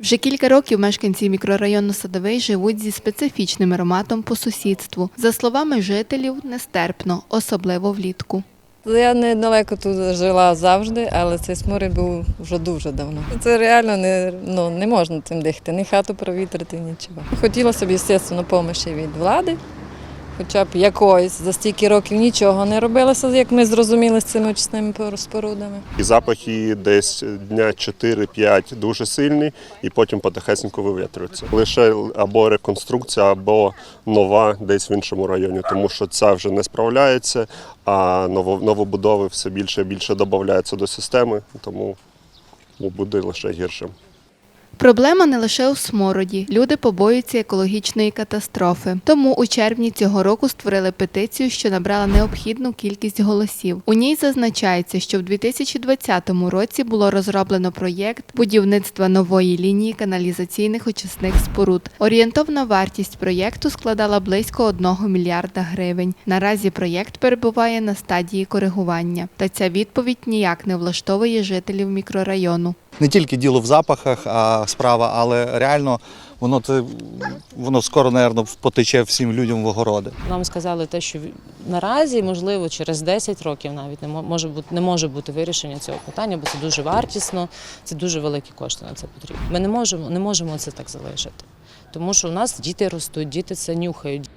Вже кілька років мешканці мікрорайону Садовий живуть зі специфічним ароматом по сусідству. За словами жителів, нестерпно, особливо влітку. Я недалеко тут жила завжди, але цей сморід був вже дуже давно. Це реально не, ну, не можна цим дихати, ні хату провітрити, нічого. Хотілося б, звісно, допомоги від влади, хоча б якоїсь. За стільки років нічого не робилося, як ми зрозуміли з цими очисними спорудами. І запахи десь дня 4-5 дуже сильні, і потім потихесенько вивітрюються. Лише або реконструкція, або нова десь в іншому районі, тому що ця вже не справляється, а ново- новобудови все більше і більше додаються до системи, тому буде лише гірше. Проблема не лише у смороді. Люди побоюються екологічної катастрофи. Тому у червні цього року створили петицію, що набрала необхідну кількість голосів. У ній зазначається, що в 2020 році було розроблено проєкт будівництва нової лінії каналізаційних очисних споруд. Орієнтовна вартість проєкту складала близько 1 мільярда гривень. Наразі проєкт перебуває на стадії коригування. Та ця відповідь ніяк не влаштовує жителів мікрорайону. Не тільки діло в запахах, а справа, але реально воно це воно скоро, напевно, потече всім людям в огороди. Нам сказали те, що наразі, можливо, через 10 років навіть не мо- може бути не може бути вирішення цього питання, бо це дуже вартісно, це дуже великі кошти на це потрібно. Ми не можемо, не можемо це так залишити, тому що у нас діти ростуть, діти це нюхають.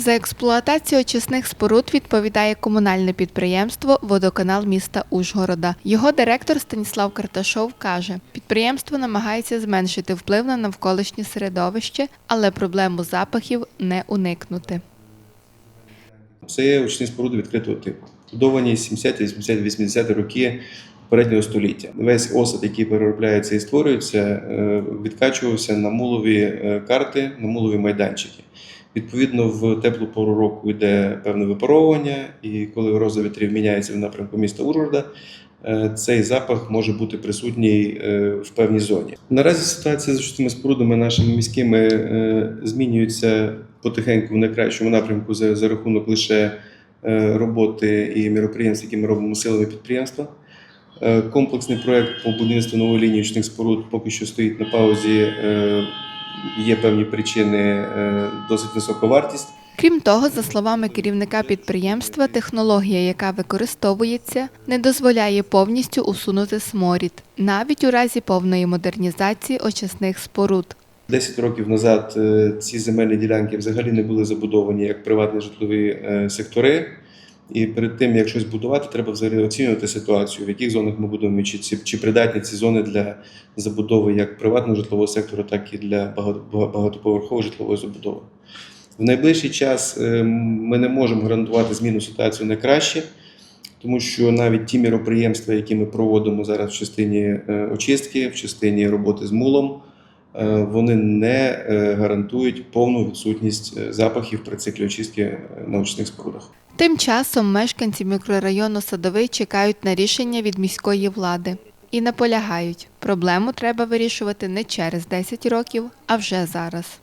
За експлуатацію очисних споруд відповідає комунальне підприємство Водоканал міста Ужгорода. Його директор Станіслав Карташов каже, підприємство намагається зменшити вплив на навколишнє середовище, але проблему запахів не уникнути. Це очисні споруди відкритого типу, будовані 70, 80, 80 роки попереднього століття. Весь осад, який переробляється і створюється, е, відкачувався на мулові е, карти, на мулові майданчики. Відповідно, в теплу пору року йде певне випаровування, і коли роза вітрів міняється в напрямку міста Ужгорода, е, цей запах може бути присутній е, в певній зоні. Наразі ситуація з очисними спорудами нашими міськими е, змінюється потихеньку в найкращому напрямку за, за рахунок лише роботи і міроприємств, які ми робимо силами підприємства. Комплексний проект по будівництву нової лінії очисних споруд поки що стоїть на паузі. Є певні причини, е, досить висока вартість. Крім того, за словами керівника підприємства, технологія, яка використовується, не дозволяє повністю усунути сморід, навіть у разі повної модернізації очисних споруд. 10 років назад е, ці земельні ділянки взагалі не були забудовані як приватні житлові е, сектори. І перед тим, як щось будувати, треба взагалі оцінювати ситуацію, в яких зонах ми будемо, чи, чи, чи придатні ці зони для забудови як приватного житлового сектору, так і для багатоповерхової житлової забудови. В найближчий час е, ми не можемо гарантувати зміну ситуації на краще, тому що навіть ті міроприємства, які ми проводимо зараз в частині е, очистки, в частині роботи з мулом, вони не е, гарантують повну відсутність е, запахів при циклі очистки е, на очисних спорудах. Тим часом мешканці мікрорайону Садовий чекають на рішення від міської влади і наполягають, проблему треба вирішувати не через 10 років, а вже зараз.